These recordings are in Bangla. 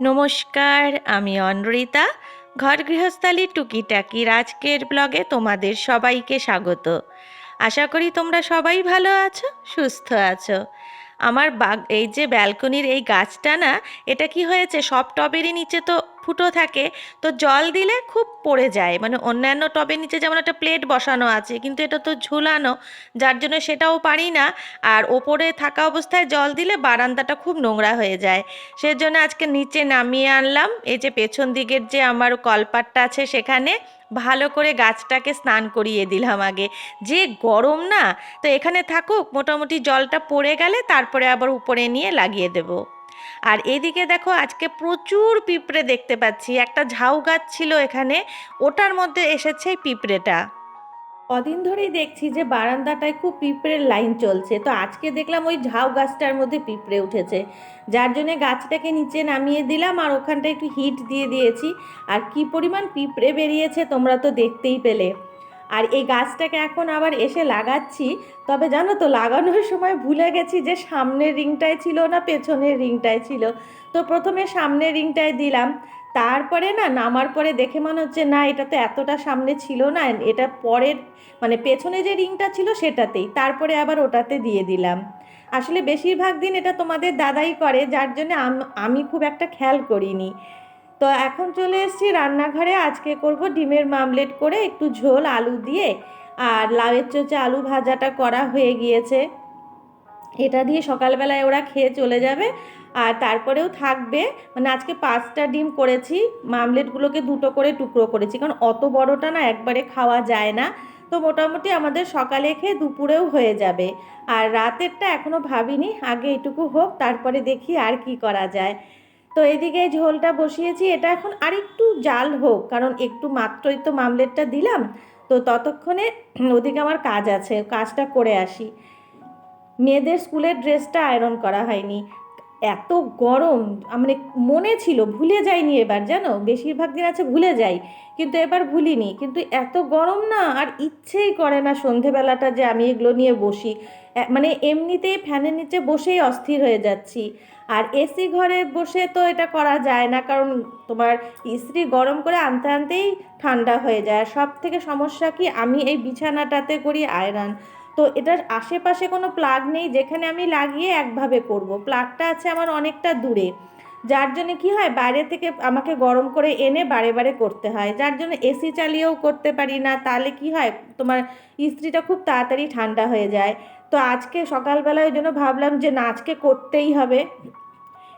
নমস্কার, আমি অনরিতা। ঘর গৃহস্থালী টুকিটাকির রাজকের ব্লগে তোমাদের সবাইকে স্বাগত। আশা করি তোমরা সবাই ভালো আছো, সুস্থ আছো। আমার বাগ এই যে ব্যালকনির এই গাছটা না, এটা কি হয়েছে? সব টবেরই নিচে তো ফুটো থাকে, তো জল দিলে খুব পড়ে যায়। মানে অন্যান্য টবের নিচে যেমন একটা প্লেট বসানো আছে, কিন্তু এটা তো ঝুলানো, যার জন্য সেটাও পারি না। আর ওপরে থাকা অবস্থায় জল দিলে বারান্দাটা খুব নোংরা হয়ে যায়। সেজন্য আজকে নিচে নামিয়ে আনলাম। এই যে পেছন দিকের যে আমার কলপাটটা আছে সেখানে ভালো করে গাছটাকে স্নান করিয়ে দিলাম আগে। যে গরম না, তো এখানে থাকুক, মোটামুটি জলটা পড়ে গেলে তারপরে আবার উপরে নিয়ে লাগিয়ে দেব। আর এদিকে দেখো, আজকে প্রচুর পিঁপড়ে দেখতে পাচ্ছি। একটা ঝাউ গাছ ছিল এখানে, ওটার মধ্যে এসেছে পিঁপড়েটা। কদিন ধরেই দেখছি যে বারান্দাটায় খুব পিঁপড়ের লাইন চলছে। তো আজকে দেখলাম ওই ঝাউ গাছটার মধ্যে পিঁপড়ে উঠেছে। যার জন্যে গাছটাকে নিচে নামিয়ে দিলাম আর ওখানটা একটু হিট দিয়ে দিয়েছি। আর কি পরিমাণ পিঁপড়ে বেরিয়েছে তোমরা তো দেখতেই পেলে। আর এই গাছটাকে এখন আবার এসে লাগাচ্ছি। তবে জানো তো, লাগানোর সময় ভুলে গেছি যে সামনের রিংটায় ছিল না, পেছনের রিংটায় ছিল। তো প্রথমে সামনের রিংটায় দিলাম। তারপরে না, নামার পরে দেখে মনে হচ্ছে, না, এটা তো এতটা সামনে ছিল না, এটা পরের মানে পেছনে যে রিংটা ছিল সেটাতেই। তারপরে আবার ওটাতে দিয়ে দিলাম। আসলে বেশিরভাগ দিন এটা তোমাদের দাদাই করে, যার জন্য আমি খুব একটা খেয়াল করিনি। তো এখন চলে এসেছি রান্নাঘরে। আজকে করব ডিমের মামলেট করে একটু ঝোল, আলু দিয়ে। আর লাউয়ের চোচে আলু ভাজাটা করা হয়ে গিয়েছে। এটা দিয়ে সকালবেলায় ওরা খেয়ে চলে যাবে। আর তারপরেও থাকবে। মানে আজকে পাঁচটা ডিম করেছি। মামলেটগুলোকে দুটো করে টুকরো করেছি। কারণ অত বড়টা না একবারে খাওয়া যায় না। তো মোটামুটি আমাদের সকালে খেয়ে দুপুরেও হয়ে যাবে। আর রাতেরটা এখনও ভাবিনি। আগে এটুকু হোক, তারপরে দেখি আর কি করা যায়। তো এদিকে ঝোলটা বসিয়েছি, এটা এখন আরেকটু জাল হোক, কারণ একটু মাত্রই তো মামলেটটা দিলাম। তো ততক্ষণে ওদিকে আমার কাজ আছে, কাজটা করে আসি। মেয়েদের স্কুলের ড্রেসটা আয়রন করা হয়নি। এত গরম মানে মনে ছিল ভুলে যাইনি এবার, জানো? বেশিরভাগ দিন আছে ভুলে যাই, কিন্তু এবার ভুলিনি। কিন্তু এত গরম না, আর ইচ্ছেই করে না সন্ধেবেলাটা যে আমি এগুলো নিয়ে বসি। মানে এমনিতেই ফ্যানের নিচে বসেই অস্থির হয়ে যাচ্ছি। আর এসি ঘরে বসে তো এটা করা যায় না, কারণ তোমার ইস্ত্রি গরম করে আনতে আনতেই ঠান্ডা হয়ে যায়। সব থেকে সমস্যা কি, আমি এই বিছানাটাতে করি আয়রন। তো এটার আশেপাশে কোনো প্লাগ নেই, যেখানে আমি লাগিয়ে একভাবে করব। প্লাগটা আছে আমার অনেকটা দূরে। যার জন্য কি হয়, বাইরে থেকে আমাকে গরম করে এনে বারে বারে করতে হয়। যার জন্য এসি চালিয়েও করতে পারি না। তাহলে কি হয়, তোমার ইস্ত্রিটা খুব তাড়াতাড়ি ঠান্ডা হয়ে যায়। তো আজকে সকালবেলায় ওই জন্য ভাবলাম যে না, আজকে করতেই হবে।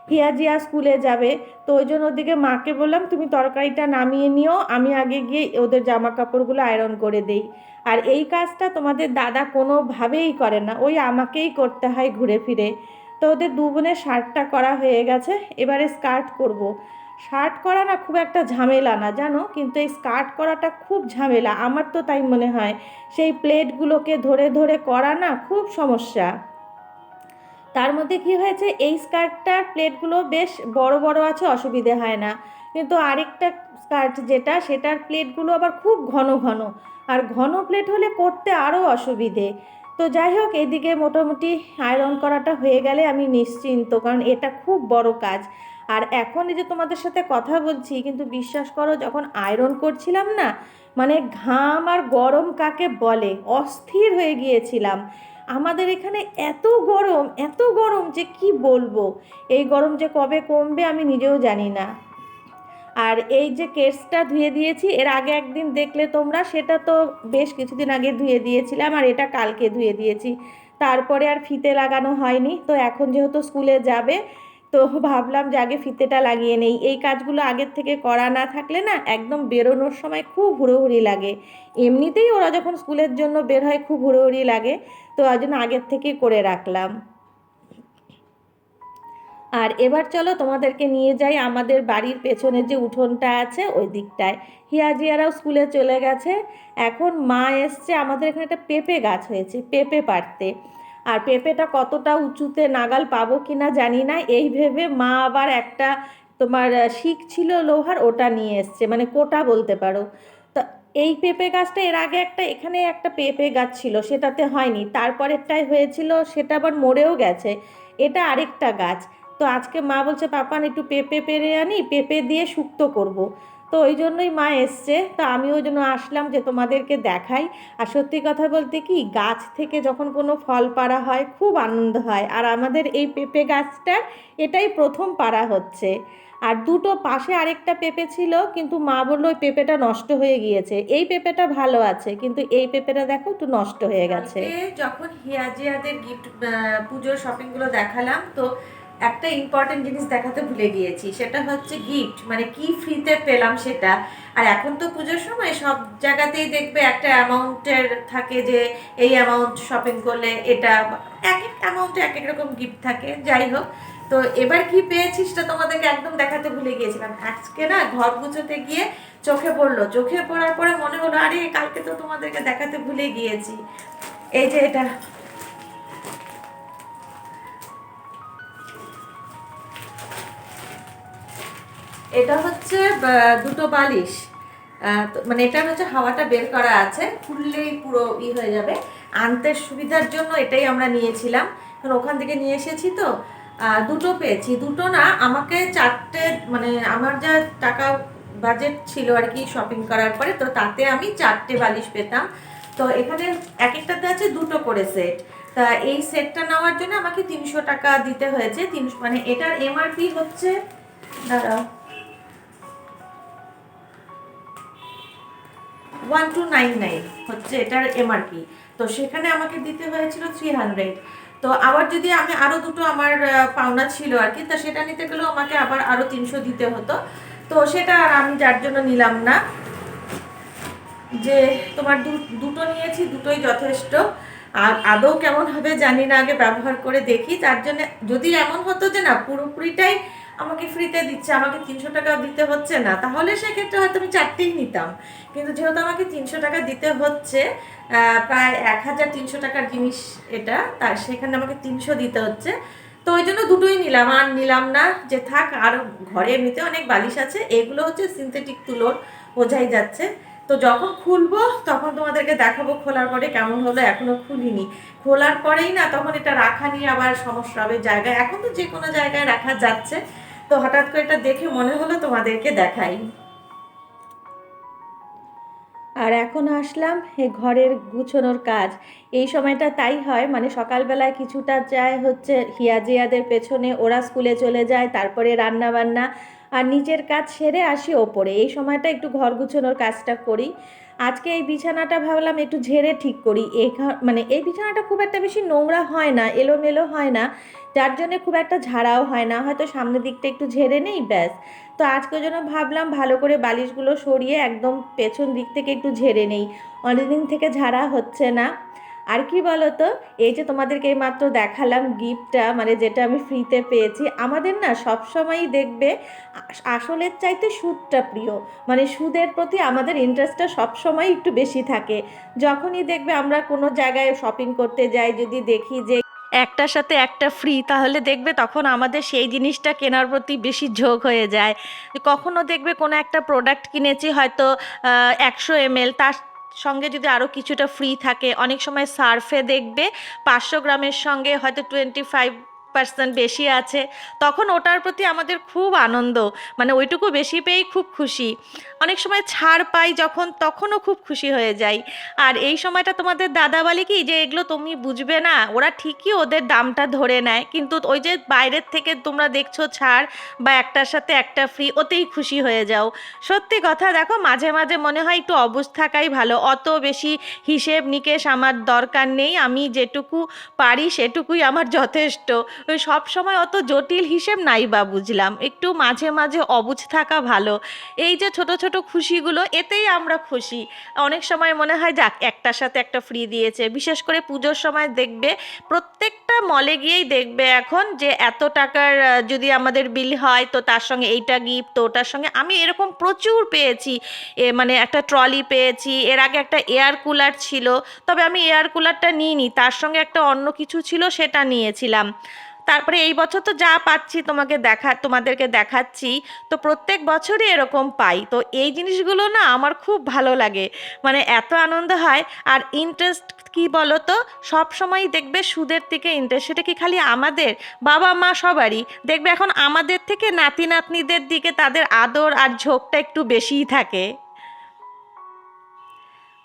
হিয়াজিয়া স্কুলে যাবে। তো ওই জন্য ওদিকে মাকে বললাম, তুমি তরকারিটা নামিয়ে নিও, আমি আগে গিয়ে ওদের জামা কাপড়গুলো আয়রন করে দেই। আর এই কাজটা তোমাদের দাদা কোনোভাবেই করে না, ওই আমাকেই করতে হয় ঘুরে ফিরে। তো ওদের দু শার্টটা করা হয়ে গেছে, এবারে স্কার্ট করব। শার্ট করা না খুব একটা ঝামেলা না, জানো? কিন্তু এই স্কার্ট করাটা খুব ঝামেলা, আমার তো তাই মনে হয়। সেই প্লেটগুলোকে ধরে ধরে করা না খুব সমস্যা। তার মধ্যে কি হয়েছে? এই স্কার্টটার প্লেটগুলো বেশ বড় বড় আছে, অসুবিধে হয় না। কিন্তু আরেকটা স্কার্ট যেটা, সেটার প্লেটগুলো আবার খুব ঘন ঘন। আর ঘন প্লেট হলে করতে আরও অসুবিধে। তো যাই হোক, এদিকে মোটামুটি আয়রন করাটা হয়ে গেলে আমি নিশ্চিন্ত, কারণ এটা খুব বড় কাজ। আর এখন এই যে তোমাদের সাথে কথা বলছি, কিন্তু বিশ্বাস করো, যখন আয়রন করছিলাম না মানে ঘাম আর গরম কাকে বলে? অস্থির হয়ে গিয়েছিলাম। আমাদের এখানে এত গরম এত গরম যে কি বলব? এই গরম যে কবে কমবে আমি নিজেও জানি না। আর এই যে কেসটা ধুয়ে দিয়েছি, এর আগে একদিন দেখলে তোমরা, সেটা তো বেশ কিছুদিন আগে ধুয়ে দিয়েছিলাম আর এটা কালকে ধুয়ে দিয়েছি। তারপরে আর ফিতে লাগানো হয়নি, তো এখন যেহেতু স্কুলে যাবে তো ভাবলাম যে আগে ফিতেটা লাগিয়ে নেই। এই কাজগুলো আগের থেকে করা না থাকলে না একদম বেরোনোর সময় খুব হুড়োহুড়ি লাগে। এমনিতেই ওরা যখন স্কুলের জন্য বের হয় খুব হুড়োহুড়ি লাগে। তো ওই জন্য আগের থেকে করে রাখলাম। আর এবার চলো তোমাদেরকে নিয়ে যাই আমাদের বাড়ির পেছনে যে উঠোনটা আছে ওই দিকটায়। হিয়াজিয়ারাও স্কুলে চলে গেছে। এখন মা এসছে, আমাদের এখানে একটা পেঁপে গাছ হয়েছে, পেঁপে পাড়তে। আর পেঁপেটা কতটা উঁচুতে নাগাল পাবো কি না জানি না। এই ভেবে মা আবার একটা তোমার শিক ছিল লোহার, ওটা নিয়ে এসছে মানে কোটা বলতে পারো। তো এই পেঁপে গাছটা এর আগে একটা, এখানে একটা পেঁপে গাছ ছিল, সেটাতে হয়নি। তারপরেরটাই হয়েছিল, সেটা আবার মরেও গেছে। এটা আরেকটা গাছ। তো আজকে মা বলছে, পাপান, একটু পেঁপে পেরে আনি, পেঁপে দিয়ে শুক্তো করব। তো ওই জন্যই মা এসছে। তো আমি ওই জন্য আসলাম যে তোমাদেরকে দেখাই। আর সত্যি কথা বলতে কি, গাছ থেকে যখন কোনো ফল পাড়া হয়, খুব আনন্দ হয়। আর আমাদের এই পেঁপে গাছটার এটাই প্রথম পাড়া হচ্ছে। আর দুটো পাশে আরেকটা পেঁপে ছিল, কিন্তু মা বলল ওই পেঁপেটা নষ্ট হয়ে গিয়েছে। এই পেঁপেটা ভালো আছে, কিন্তু এই পেঁপেটা দেখো একটু নষ্ট হয়ে গেছে। যখন হিয়াজিয়াদের গিফট পুজোর শপিংগুলো দেখালাম, তো একটা ইম্পর্টেন্ট জিনিস দেখাতে ভুলে গিয়েছি, সেটা হচ্ছে গিফট মানে কি ফ্রিতে পেলাম সেটা। আর এখন তো পুজোর সময় সব জায়গাতেই দেখবে একটা অ্যামাউন্টের থাকে যে, এই অ্যামাউন্ট শপিং করলে এটা, এক এক অ্যামাউন্টে এক এক রকম গিফট থাকে, যাই হোক। তো এবার কি পেয়েছি সেটা তোমাদেরকে একদম দেখাতে ভুলে গিয়েছিলাম। আজকে না ঘর গুছোতে গিয়ে চোখে পড়ল। চোখে পড়ার পরে মনে হলো, আরে কালকে তো তোমাদেরকে দেখাতে ভুলে গিয়েছি। এই যে এটা। এটা হচ্ছে দুটো বালিশ। মানে এটা হচ্ছে হাওয়াটা বের করা আছে, খুললেই পুরো ই হয়ে যাবে। আনতে সুবিধার জন্য এটাই আমরা নিয়েছিলাম। কারণ ওখান থেকে নিয়ে এসেছি তো। দুটো পেয়েছি। দুটো না, আমাকে চারটে মানে আমার যা টাকা বাজেট ছিল আর কি শপিং করার পরে, তো তাতে আমি চারটে বালিশ পেতাম। তো এখানে এক একটাতে আছে দুটো করে সেট তা এই সেটটা নেওয়ার জন্য আমাকে তিনশো টাকা দিতে হয়েছে। তিনশো মানে এটার এমআরপি হচ্ছে, দাঁড়াও। ওয়ান টু নাইন নাইন হচ্ছে এটার এমআরপি তো সেখানে আমাকে দিতে হয়েছিল থ্রি হান্ড্রেড তো আবার যদি আমি আরও দুটো আমার পাওনা ছিল আর কি, তা সেটা নিতে গেলেও আমাকে আবার আরও তিনশো দিতে হতো। তো সেটা আর আমি যার জন্য নিলাম না। যে তোমার দুটো নিয়েছি, দুটোই যথেষ্ট। আর আদৌ কেমন হবে জানি না, আগে ব্যবহার করে দেখি। তার জন্য যদি এমন হতো যে না, পুরোপুরিটাই আমাকে ফ্রিতে দিচ্ছে, আমাকে তিনশো টাকা দিতে হচ্ছে না, তাহলে সেক্ষেত্রে হয়তো আমি চারটেই নিতাম। কিন্তু যেহেতু আমাকে তিনশো টাকা দিতে হচ্ছে প্রায় এক হাজার তিনশো টাকার জিনিস এটা তার সেখানে আমাকে তিনশো দিতে হচ্ছে। তো ওই জন্য দুটোই নিলাম, আর নিলাম না যে থাক, আর ঘরে এমনিতে অনেক বালিশ আছে, এগুলো হচ্ছে সিনথেটিক তুলোর, বোঝাই যাচ্ছে। তো যখন খুলবো, তখন তোমাদেরকে দেখাবো খোলার পরে কেমন হলো, এখনও খুলিনি। খোলার পরেই না, তখন এটা রাখা নিয়ে আবার সমস্যা হবে জায়গায়। এখন তো যে কোনো জায়গায় রাখা যাচ্ছে। তো হঠাৎ করে এটা দেখে মনে হলো তোমাদেরকে দেখাই। আর এখন আসলাম ঘরের গুছোনোর কাজ। এই সময়টা তাই হয় মানে সকালবেলায় কিছুটা যায় হচ্ছে হিয়াজিয়াদের পেছনে, ওরা স্কুলে চলে যায়, তারপরে রান্না বান্না আর নিজের কাজ সেরে আসি ওপরে। এই সময়টা একটু ঘর গুছোনোর কাজটা করি। আজকে এই বিছানাটা ভাবলাম একটু ঝেড়ে ঠিক করি। এই মানে এই বিছানাটা খুব একটা বেশি নোংরা হয় না, এলোমেলো হয় না, যার জন্যে খুব একটা ঝাড়াও হয় না। হয়তো সামনের দিকটা একটু ঝেড়ে নেই, ব্যাস। তো আজকের জন্য ভাবলাম ভালো করে বালিশগুলো সরিয়ে একদম পেছন দিক থেকে একটু ঝেড়ে নেই। অনেকদিন থেকে ঝাড়া হচ্ছে না। আর কি বলো তো এই যে তোমাদেরকে এইমাত্র দেখালাম গিফটটা মানে যেটা আমি ফ্রিতে পেয়েছি, আমাদের না সবসময়ই দেখবে আসলের চাইতে সুদটা প্রিয়। মানে সুদের প্রতি আমাদের ইন্টারেস্টটা সবসময় একটু বেশি থাকে। যখনই দেখবে আমরা কোনো জায়গায় শপিং করতে যাই, যদি দেখি যে একটার সাথে একটা ফ্রি তাহলে দেখবে তখন আমাদের সেই জিনিসটা কেনার প্রতি বেশি ঝোঁক হয়ে যায়। কখনো দেখবে কোনো একটা প্রোডাক্ট কিনেছি হয়তো একশো এমএল তার সঙ্গে যদি আরও কিছুটা ফ্রি থাকে, অনেক সময় সার্ফে দেখবে পাঁচশো গ্রামের সঙ্গে হয়তো টোয়েন্টি ফাইভ পার্সেন্ট বেশি আছে। তখন ওটার প্রতি আমাদের খুব আনন্দ মানে ওইটুকু বেশি পেয়েই খুব খুশি। অনেক সময় ছাড় পাই যখন, তখনও খুব খুশি হয়ে যাই। আর এই সময়টা তোমাদের দাদা বলে কি, যে এগুলো তুমি বুঝবে না, ওরা ঠিকই ওদের দামটা ধরে নেয়। কিন্তু ওই যে বাইরের থেকে তোমরা দেখছ ছাড় বা একটার সাথে একটা ফ্রি ওতেই খুশি হয়ে যাও। সত্যি কথা, দেখো, মাঝে মাঝে মনে হয় একটু অবুঝ থাকাই ভালো। অত বেশি হিসেব নিকেশ আমার দরকার নেই, আমি যেটুকু পারি সেটুকুই আমার যথেষ্ট। ওই সব সময় অত জটিল হিসেব নাই বা বুঝলাম। একটু মাঝে মাঝে অবুঝ থাকা ভালো। এই যে ছোট ছোট খুশিগুলো এতেই আমরা খুশি। অনেক সময় মনে হয়, যাক, একটার সাথে একটা ফ্রি দিয়েছে। বিশেষ করে পুজোর সময় দেখবে, প্রত্যেকটা মলে গিয়েই দেখবে এখন যে এত টাকার যদি আমাদের বিল হয়, তো তার সঙ্গে এইটা গিফট ওটার সঙ্গে। আমি এরকম প্রচুর পেয়েছি। এ মানে একটা ট্রলি পেয়েছি। এর আগে একটা এয়ার কুলার ছিল। তবে আমি এয়ার কুলারটা নিইনি। তার সঙ্গে একটা অন্য কিছু ছিল, সেটা নিয়েছিলাম। তারপরে এই বছর তো যা পাচ্ছি তোমাকে দেখা, তোমাদেরকে দেখাচ্ছি, তো প্রত্যেক বছরই এরকম পাই। তো এই জিনিসগুলো না আমার খুব ভালো লাগে। মানে এত আনন্দ হয়। আর ইন্টারেস্ট কি বলো তো সব সময় দেখবে সুদের থেকে ইন্টারেস্ট সেটা কি খালি আমাদের? বাবা, মা সবারই। দেখবে এখন আমাদের থেকে নাতি নাতনিদের দিকে তাদের আদর আর ঝোঁকটা একটু বেশিই থাকে।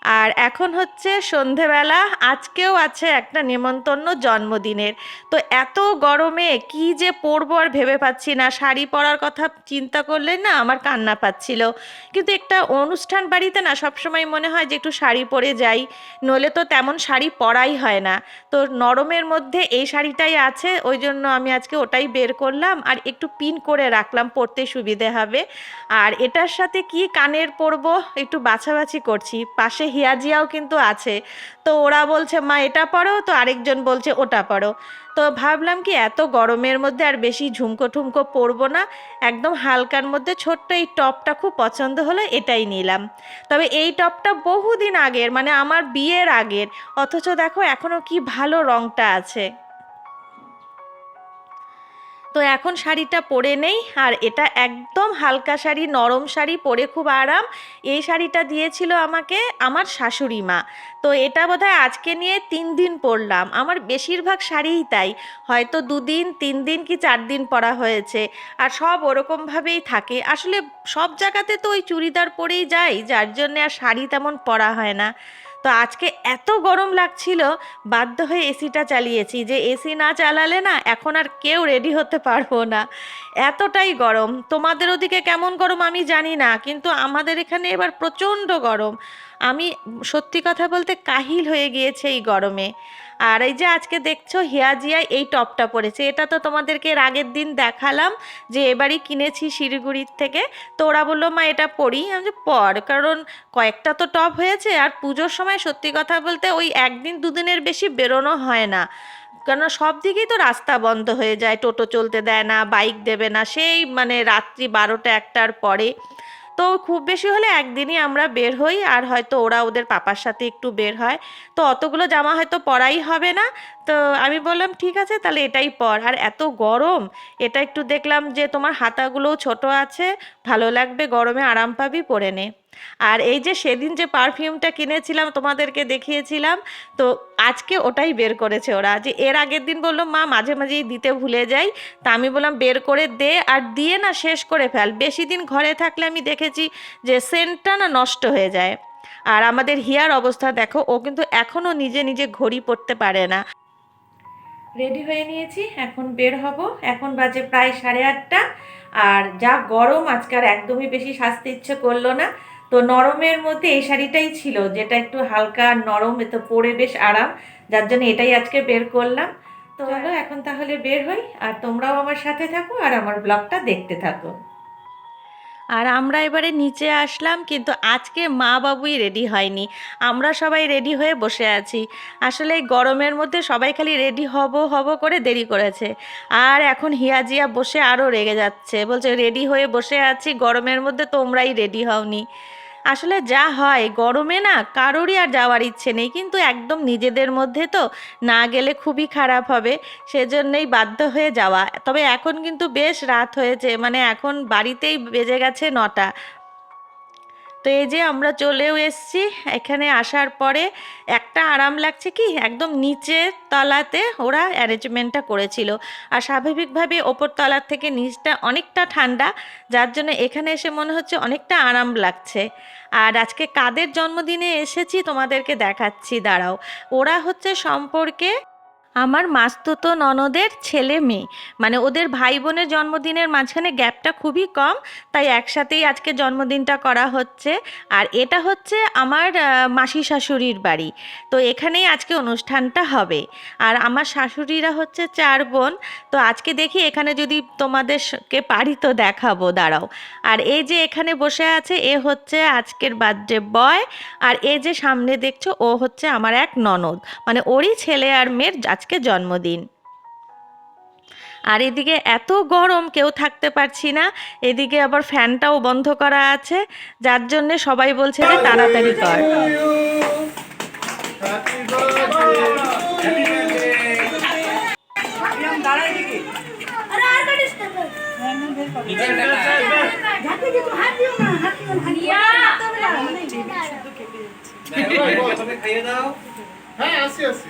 আর এখন হচ্ছে সন্ধেবেলা, আজকেও আছে একটা নেমন্তন্ন জন্মদিনের। তো এত গরমে কি যে পরবো আর ভেবে পাচ্ছি না। শাড়ি পরার কথা চিন্তা করলে না আমার কান্না পাচ্ছিল। কিন্তু একটা অনুষ্ঠান বাড়িতে না সবসময় মনে হয় যে একটু শাড়ি পরে যাই, নইলে তো তেমন শাড়ি পরাই হয় না। তো নরমের মধ্যে এই শাড়িটাই আছে, ওই জন্য আমি আজকে ওটাই বের করলাম আর একটু পিন করে রাখলাম, পরতে সুবিধে হবে। আর এটার সাথে কি কানের পরবো, একটু বাছাবাছি করছি। পাশে হিয়াজিয়াও কিন্তু আছে। তো ওরা বলছে, মা, এটা পড়ো। তো আরেকজন বলছে, ওটা পড়ো। তো ভাবলাম কি, এত গরমের মধ্যে আর বেশি ঝুমকো ঠুমকো পরবো না। একদম হালকার মধ্যে ছোট্ট এই টপটা খুব পছন্দ হলো, এটাই নিলাম। তবে এই টপটা বহুদিন আগের মানে আমার বিয়ের আগের। অথচ দেখো এখনও কি ভালো রংটা আছে। তো এখন শাড়িটা পরে নেই, আর এটা একদম হালকা শাড়ি, নরম শাড়ি, পরে খুব আরাম। এই শাড়িটা দিয়েছিল আমাকে আমার শাশুড়ি মা। তো এটা বোধহয় আজকে নিয়ে তিন দিন পরলাম। আমার বেশিরভাগ শাড়িই তাই। হয়তো দুদিন, তিন দিন কি চার দিন পরা হয়েছে। আর সব ওরকমভাবেই থাকে। আসলে সব জায়গাতে তো ওই চুড়িদার পরেই যাই, যার জন্যে আর শাড়ি তেমন পরা হয় না। তো আজকে এত গরম লাগছিল, বাধ্য হয়ে এসিটা চালিয়েছি যে এসি না চালালে না এখন আর কেউ রেডি হতে পারব না। এতটাই গরম। তোমাদের ওদিকে কেমন গরম আমি জানি না, কিন্তু আমাদের এখানে এবার প্রচণ্ড গরম। আমি সত্যি কথা বলতে কাহিল হয়ে গিয়েছে এই গরমে। আর এই যে আজকে দেখছ হিয়াজিয়া এই টপটা পরেছে। এটা তো তোমাদেরকে এর আগের দিন দেখালাম যে এবারই কিনেছি শিলিগুড়ির থেকে। তো ওরা বলল, মা, এটা পরি। আমি যে পর। কারণ কয়েকটা তো টপ হয়েছে আর পুজোর সময় সত্যি কথা বলতে ওই একদিন দুদিনের বেশি বেরোনো হয় না। কেন সব দিকেই তো রাস্তা বন্ধ হয়ে যায়। টোটো চলতে দেয় না, বাইক দেবে না। সেই মানে রাত্রি বারোটা একটার পরে তো খুব বেশি হলে একদিনই আমরা বের হই, আর হয়তো ওরা ওদের পাপার সাথে একটু বের হয়। তো অতগুলো জামা হয়তো পরাই হবে না। তো আমি বললাম, ঠিক আছে, তাহলে এটাই পর। আর এত গরম, এটা একটু দেখলাম যে তোমার হাতাগুলোও ছোট আছে, ভালো লাগবে, গরমে আরাম পাবি, পরে নে। আর এই যে সেদিন যে পারফিউমটা কিনেছিলাম, তোমাদেরকে দেখিয়েছিলাম, তো আজকে ওটাই বের করেছে ওরা। যে এর আগের দিন বলল, মা, মাঝে মাঝেই দিতে ভুলে যাই। তা আমি বললাম, বের করে দে আর দিয়ে না শেষ করে ফেল। বেশি দিন ঘরে থাকলে আমি দেখেছি যে সেন্টটা না নষ্ট হয়ে যায়। আর আমাদের হিয়ার অবস্থা দেখো, ও কিন্তু এখনও নিজে নিজে ঘড়ি পড়তে পারে না। রেডি হয়ে নিয়েছি, এখন বের হব। এখন বাজে প্রায় সাড়ে আটটা, আর যা গরম, আজকে আর একদমই বেশি সাজতে ইচ্ছে করল না। তো নরমের মধ্যে এই শাড়িটাই ছিল যেটা একটু হালকা নরম এতে পরে বেশ আরাম যার জন্য এটাই আজকে বের করলাম। তো চলো এখন তাহলে বের হই আর তোমরাও আমার সাথে থাকো আর আমার ব্লগটা দেখতে থাকো। আর আমরা এবারে নিচে আসলাম কিন্তু আজকে মা বাবুই রেডি হয়নি। আমরা সবাই রেডি হয়ে বসে আছি। আসলে এই গরমের মধ্যে সবাই খালি রেডি হব হব করে দেরি করেছে। আর এখন হিয়াজিয়া বসে আরও রেগে যাচ্ছে। বলছে রেডি হয়ে বসে আছি গরমের মধ্যে তোমরাই রেডি হওনি। আসলে যা হয়, গরমে না কারোরই আর যাওয়ার ইচ্ছে নেই। কিন্তু একদম নিজেদের মধ্যে তো না গেলে খুবই খারাপ হবে, সেজন্যই বাধ্য হয়ে যাওয়া। তবে এখন কিন্তু বেশ রাত হয়েছে মানে এখন বাড়িতেই বেজে গেছে নটা। তো এই যে আমরা চলেও এসছি, এখানে আসার পরে একটা আরাম লাগছে কি? একদম নিচের তলাতে ওরা অ্যারেঞ্জমেন্টটা করেছিল। আর স্বাভাবিকভাবে ওপর তলার থেকে নিচটা অনেকটা ঠান্ডা, যার জন্য এখানে এসে মনে হচ্ছে অনেকটা আরাম লাগছে। আর আজকে কাদের জন্মদিনে এসেছি তোমাদেরকে দেখাচ্ছি, দাঁড়াও। ওরা হচ্ছে সম্পর্কে আমার মাস্তুতো ননদের ছেলে মেয়ে। মানে ওদের ভাই বোনের জন্মদিনের মাঝখানে গ্যাপটা খুবই কম, তাই একসাথেই আজকে জন্মদিনটা করা হচ্ছে। আর এটা হচ্ছে আমার মাসি শাশুড়ির বাড়ি। তো এখানেই আজকে অনুষ্ঠানটা হবে। আর আমার শাশুড়িরা হচ্ছে চার বোন। তো আজকে দেখি এখানে যদি তোমাদেরকে পারি তো দেখাবো, দাঁড়াও। আর এই যে এখানে বসে আছে, এ হচ্ছে আজকের বার্থডে বয়। আর এ যে সামনে দেখছ, ও হচ্ছে আমার এক ননদ। মানে ওরই ছেলে আর মেয়ের আজকে জন্মদিন। আর এদিকে এত গরম কেউ থাকতে পারছি না, এদিকে আবার ফ্যানটাও বন্ধ করা আছে, যার জন্যে সবাই বলছে যে তাড়াতাড়ি কর। হ্যাঁ আসি আসি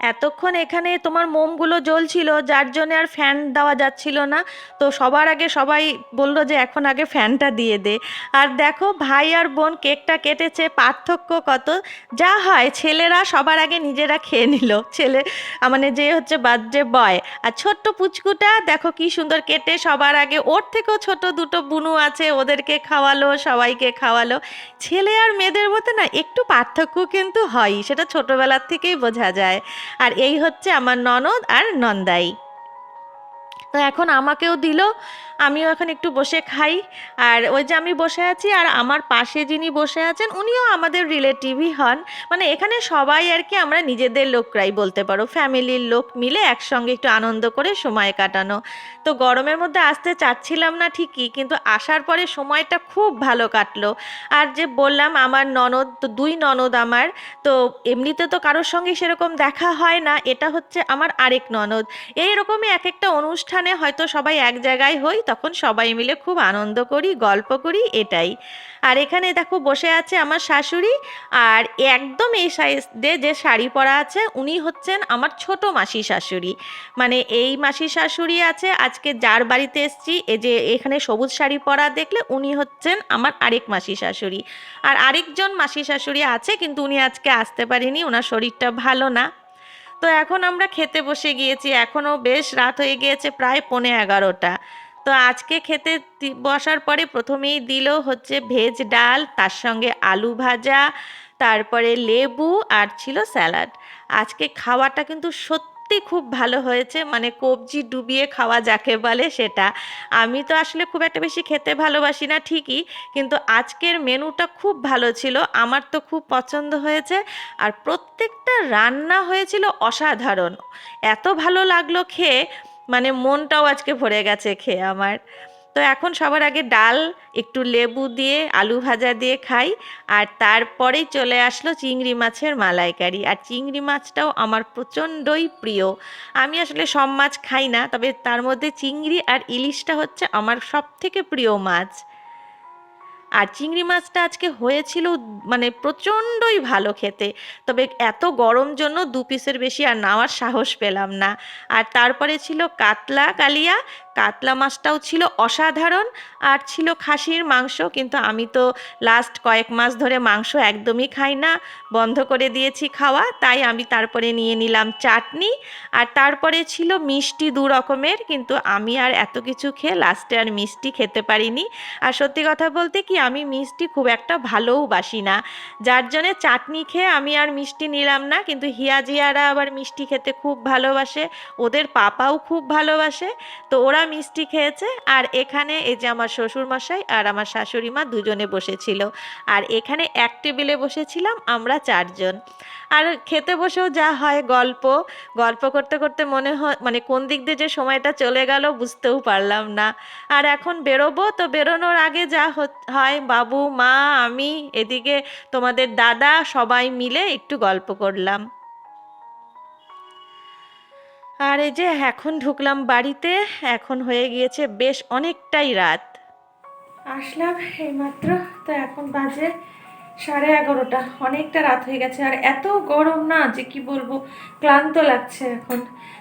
এতক্ষণ এখানে তোমার মোমগুলো জ্বলছিল, যার জন্য আর ফ্যান দেওয়া যাচ্ছিল না। তো সবার আগে সবাই বলল যে এখন আগে ফ্যানটা দিয়ে দে। আর দেখো, ভাই আর বোন কেকটা কেটেছে, পার্থক্য কত? যা হয়, ছেলেরা সবার আগে নিজেরা খেয়ে নিল। ছেলে মানে যে হচ্ছে বার্থডে বয়। আর ছোট্ট পুচকুটা, দেখো কি সুন্দর কেটে সবার আগে, ওর থেকেও ছোট দুটো বুনু আছে, ওদেরকে খাওয়ালো, সবাইকে খাওয়ালো। ছেলে আর মেয়েদের মধ্যে না, একটু পার্থক্য কিন্তু হয়ই, সেটা ছোটবেলার থেকেই বোঝা যায়। আর এই হচ্ছে আমার ননদ আর নন্দাই। তো এখন আমাকেও দিল, আমিও এখন একটু বসে খাই। আর ওই যে আমি বসে আছি আর আমার পাশে যিনি বসে আছেন, উনিও আমাদের রিলেটিভই হন। মানে এখানে সবাই আর কি আমরা নিজেদের লোকরাই বলতে পারো। ফ্যামিলির লোক মিলে একসঙ্গে একটু আনন্দ করে সময় কাটানো। তো গরমের মধ্যে আসতে চাচ্ছিলাম না ঠিকই, কিন্তু আসার পরে সময়টা খুব ভালো কাটলো। আর যে বললাম, আমার ননদ, তো দুই ননদ আমার, তো এমনিতে তো কারোর সঙ্গে সেরকম দেখা হয় না। এটা হচ্ছে আমার আরেক ননদ। এইরকমই এক একটা অনুষ্ঠানে হয়তো সবাই এক জায়গায় হই, তখন সবাই মিলে খুব আনন্দ করি, গল্প করি, এটাই। আর এখানে দেখো বসে আছে আমার শাশুড়ি, আর একদম এই সাইডে যে শাড়ি পরা আছে, উনি হচ্ছেন আমার ছোট মাসি শাশুড়ি। মানে এই মাসি শাশুড়ি আছে, আজকে যার বাড়িতে এসছি, এই যে এখানে সবুজ শাড়ি পরা দেখলে উনি হচ্ছেন আমার আরেক মাসি শাশুড়ি। আর আরেকজন মাসি শাশুড়ি আছে, কিন্তু উনি আজকে আসতে পারেনি ওনার শরীরটা ভালো না। তো এখন আমরা খেতে বসে গিয়েছি। এখনও বেশ রাত হয়ে গিয়েছে, প্রায় পৌনে এগারোটা। তো আজকে খেতে বসার পরে প্রথমেই দিল হচ্ছে ভেজ ডাল, তার সঙ্গে আলু ভাজা, তারপরে লেবু আর ছিল স্যালাড। আজকে খাওয়াটা কিন্তু সত্যি খুব ভালো হয়েছে। মানে কবজি ডুবিয়ে খাওয়া যাকে বলে সেটা। আমি তো আসলে খুব একটা বেশি খেতে ভালোবাসি না, ঠিকই। কিন্তু আজকের মেনুটা খুব ভালো ছিল, আমার তো খুব পছন্দ হয়েছে। আর প্রত্যেকটা রান্না হয়েছিল অসাধারণ। এত ভালো লাগল খেয়ে মানে মনটাও আজকে ভরে গেছে খেয়ে আমার। তো এখন সবার আগে ডাল, একটু লেবু দিয়ে, আলু ভাজা দিয়ে খাই। আর তারপরেই চলে আসলো চিংড়ি মাছের মালাইকারি। আর চিংড়ি মাছটাও আমার প্রচণ্ডই প্রিয়। আমি আসলে সব মাছ খাই না, তবে তার মধ্যে চিংড়ি আর ইলিশটা হচ্ছে আমার সব থেকে প্রিয় মাছ। আর চিংড়ি মাছটা আজকে হয়েছিল মানে প্রচণ্ডই ভালো খেতে। তবে এত গরম জন্য দু পিসের বেশি আর নেওয়ার সাহস পেলাম না। আর তারপরে ছিল কাতলা কালিয়া কাতলা মাছটাও ছিল অসাধারণ আর ছিল খাসির মাংস, কিন্তু আমি তো লাস্ট কয়েক মাস ধরে মাংস একদমই খাই না। বন্ধ করে দিয়েছি খাওয়া, তাই আমি তারপরে নিয়ে নিলাম চাটনি। আর তারপরে ছিল মিষ্টি দু রকমের, কিন্তু আমি আর এত কিছু খেয়ে লাস্টে আর মিষ্টি খেতে পারিনি। আর সত্যি কথা বলতে কি, আমি মিষ্টি খুব একটা ভালোও বাসি না। যার জন্যে চাটনি খেয়ে আমি আর মিষ্টি নিলাম না, কিন্তু হিয়াজিয়ারা আবার মিষ্টি খেতে খুব ভালোবাসে, ওদের পাপাও খুব ভালোবাসে। তো ওরা মিষ্টি খেয়েছে। আর এখানে এই যে আমার শ্বশুর মশাই আর আমার শাশুড়ি মা দুজনে বসেছিল। আর এখানে এক টেবিলে বসেছিলাম আমরা চারজন। আর খেতে বসেও যা হয় গল্প। গল্প করতে করতে মনে হয় মানে কোন দিক দিয়ে যে সময়টা চলে গেল বুঝতেও পারলাম না। আর এখন বেরোবো তো বেরোনোর আগে যা হয় বাবু, মা, আমি, এদিকে তোমাদের দাদা সবাই মিলে একটু গল্প করলাম। আর এই যে এখন ঢুকলাম বাড়িতে, এখন হয়ে গিয়েছে বেশ অনেকটাই রাত। আসলাম এইমাত্র, তো এখন বাজে সাড়ে এগারোটা, অনেকটা রাত হয়ে গেছে। আর এত গরম না যে কি বলব, ক্লান্ত লাগছে এখন।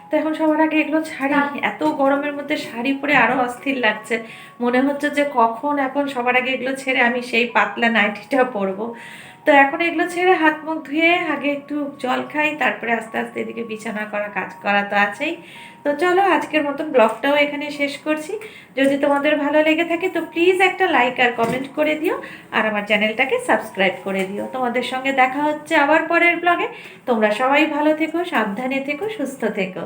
তো এখন সবার আগে এগুলো ছাড়ি। এত গরমের মধ্যে শাড়ি পরে আরও অস্থির লাগছে। মনে হচ্ছে যে কখন এখন সবার আগে এগুলো ছেড়ে আমি সেই পাতলা নাইটিটা পরবো। তো এখন এগুলো ছেড়ে হাত মুখ ধুয়ে আগে একটু জল খাই, তারপরে আস্তে আস্তে এদিকে বিছানা করা, কাজ করা তো আছেই। তো চলো আজকের মতন ব্লগটাও এখানে শেষ করছি। যদি তোমাদের ভালো লেগে থাকে তো প্লিজ একটা লাইক আর কমেন্ট করে দিও, আর আমার চ্যানেলটাকে সাবস্ক্রাইব করে দিও। তোমাদের সঙ্গে দেখা হচ্ছে আবার পরের ব্লগে। তোমরা সবাই ভালো থেকো, সাবধানে থেকো, সুস্থ থেকো।